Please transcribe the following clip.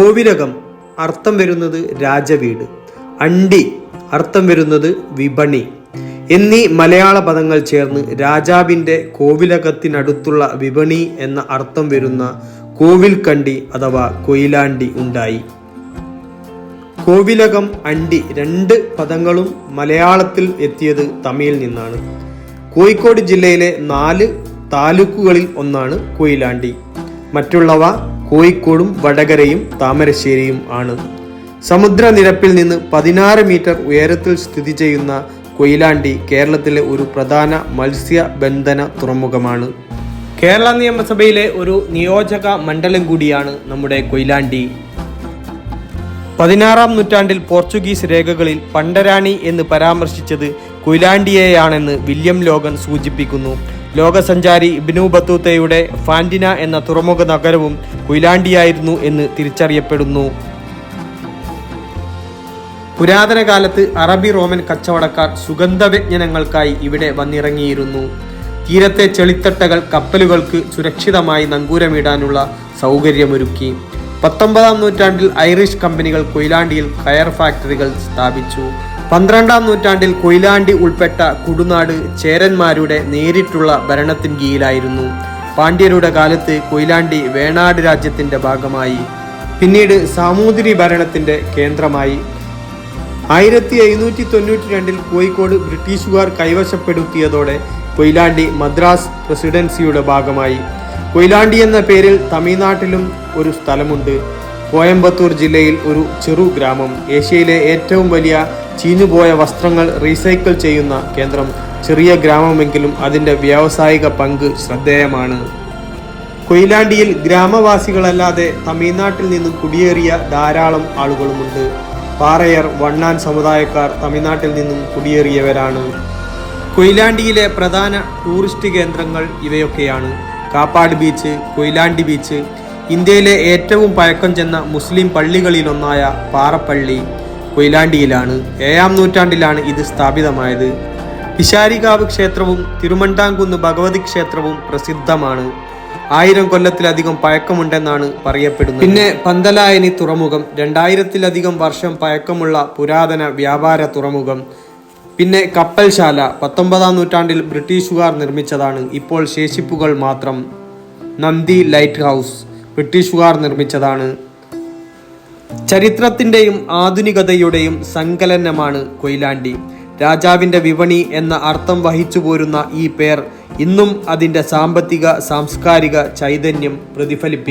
കോവിലകം അർത്ഥം വരുന്നത് രാജവീട്. അണ്ടി അർത്ഥം വരുന്നത് വിപണി. എന്നീ മലയാള പദങ്ങൾ ചേർന്ന് രാജാവിന്റെ കോവിലകത്തിനടുത്തുള്ള വിപണി എന്ന അർത്ഥം വരുന്ന കോവിൽ കണ്ടി അഥവാ കൊയിലാണ്ടി ഉണ്ടായി. കോവിലകം അണ്ടി രണ്ട് പദങ്ങളും മലയാളത്തിൽ എത്തിയത് തമിഴിൽ നിന്നാണ്. കോഴിക്കോട് ജില്ലയിലെ നാല് താലൂക്കുകളിൽ ഒന്നാണ് കൊയിലാണ്ടി. മറ്റുള്ളവ കോഴിക്കോടും വടകരയും താമരശ്ശേരിയും ആണ്. സമുദ്രനിരപ്പിൽ നിന്ന് പതിനാറ് മീറ്റർ ഉയരത്തിൽ സ്ഥിതി ചെയ്യുന്ന കൊയിലാണ്ടി കേരളത്തിലെ ഒരു പ്രധാന മത്സ്യബന്ധന തുറമുഖമാണ്. കേരള നിയമസഭയിലെ ഒരു നിയോജക മണ്ഡലം കൂടിയാണ് നമ്മുടെ കൊയിലാണ്ടി. പതിനാറാം നൂറ്റാണ്ടിൽ പോർച്ചുഗീസ് രേഖകളിൽ പണ്ടരാണി എന്ന് പരാമർശിച്ചത് കൊയിലാണ്ടിയെയാണെന്ന് വില്യം ലോഗൻ സൂചിപ്പിക്കുന്നു. ലോകസഞ്ചാരി ഇബ്നു ബത്തൂത്തയുടെ ഫാൻഡിന എന്ന തുറമുഖ നഗരവും കുയിലാണ്ടിയായിരുന്നു എന്ന് തിരിച്ചറിയപ്പെടുന്നു. പുരാതന കാലത്ത് അറബി റോമൻ കച്ചവടക്കാർ സുഗന്ധവ്യഞ്ജനങ്ങൾക്കായി ഇവിടെ വന്നിറങ്ങിയിരുന്നു. തീരത്തെ ചെളിത്തട്ടകൾ കപ്പലുകൾക്ക് സുരക്ഷിതമായി നങ്കൂരമിടാനുള്ള സൗകര്യമൊരുക്കി. പത്തൊമ്പതാം നൂറ്റാണ്ടിൽ ഐറിഷ് കമ്പനികൾ കൊയിലാണ്ടിയിൽ കയർ ഫാക്ടറികൾ സ്ഥാപിച്ചു. പന്ത്രണ്ടാം നൂറ്റാണ്ടിൽ കൊയിലാണ്ടി ഉൾപ്പെട്ട കുടുനാട് ചേരന്മാരുടെ നേരിട്ടുള്ള ഭരണത്തിൻ കീഴിലായിരുന്നു. പാണ്ഡ്യരുടെ കാലത്ത് കൊയിലാണ്ടി വേണാട് രാജ്യത്തിന്റെ ഭാഗമായി പിന്നീട് സാമൂതിരി ഭരണത്തിന്റെ കേന്ദ്രമായി. ആയിരത്തി എഴുന്നൂറ്റി തൊണ്ണൂറ്റി രണ്ടിൽ കോഴിക്കോട് ബ്രിട്ടീഷുകാർ കൈവശപ്പെടുത്തിയതോടെ കൊയിലാണ്ടി മദ്രാസ് പ്രസിഡൻസിയുടെ ഭാഗമായി. കൊയിലാണ്ടി എന്ന പേരിൽ തമിഴ്നാട്ടിലും ഒരു സ്ഥലമുണ്ട്. കോയമ്പത്തൂർ ജില്ലയിൽ ഒരു ചെറു ഗ്രാമം. ഏഷ്യയിലെ ഏറ്റവും വലിയ ചീഞ്ഞുപോയ വസ്ത്രങ്ങൾ റീസൈക്കിൾ ചെയ്യുന്ന കേന്ദ്രം. ചെറിയ ഗ്രാമമെങ്കിലും അതിന്റെ വ്യാവസായിക പങ്ക് ശ്രദ്ധേയമാണ്. കൊയിലാണ്ടിയിൽ ഗ്രാമവാസികളല്ലാതെ തമിഴ്നാട്ടിൽ നിന്നും കുടിയേറിയ ധാരാളം ആളുകളുമുണ്ട്. പാറയർ വണ്ണാൻ സമുദായക്കാർ തമിഴ്നാട്ടിൽ നിന്നും കുടിയേറിയവരാണ്. കൊയിലാണ്ടിയിലെ പ്രധാന ടൂറിസ്റ്റ് കേന്ദ്രങ്ങൾ ഇവയൊക്കെയാണ്. കാപ്പാട് ബീച്ച് കൊയിലാണ്ടി ബീച്ച് ഇന്ത്യയിലെ ഏറ്റവും പഴക്കം ചെന്ന മുസ്ലിം പള്ളികളിലൊന്നായ പാറപ്പള്ളി കൊയിലാണ്ടിയിലാണ്. ഏഴാം നൂറ്റാണ്ടിലാണ് ഇത് സ്ഥാപിതമായത്. പിശാരികാവ് ക്ഷേത്രവും തിരുമണ്ടാംകുന്ന് ഭഗവതി ക്ഷേത്രവും പ്രസിദ്ധമാണ്. ആയിരം കൊല്ലത്തിലധികം പഴക്കമുണ്ടെന്നാണ് പറയപ്പെടുന്നത്. പിന്നെ പന്തലായനി തുറമുഖം രണ്ടായിരത്തിലധികം വർഷം പഴക്കമുള്ള പുരാതന വ്യാപാര തുറമുഖം പിന്നെ കപ്പൽശാല പത്തൊമ്പതാം നൂറ്റാണ്ടിൽ ബ്രിട്ടീഷുകാർ നിർമ്മിച്ചതാണ്. ഇപ്പോൾ ശേഷിപ്പുകൾ മാത്രം നന്ദി ലൈറ്റ് ഹൗസ് ബ്രിട്ടീഷുകാർ നിർമ്മിച്ചതാണ്. ചരിത്രത്തിന്റെയും ആധുനികതയുടെയും സങ്കലനമാണ് കൊയിലാണ്ടി. രാജാവിന്റെ വിപണി എന്ന അർത്ഥം വഹിച്ചു പോരുന്ന ഈ പേർ ഇന്നും അതിന്റെ സാമ്പത്തിക സാംസ്കാരിക ചൈതന്യം പ്രതിഫലിപ്പിക്കും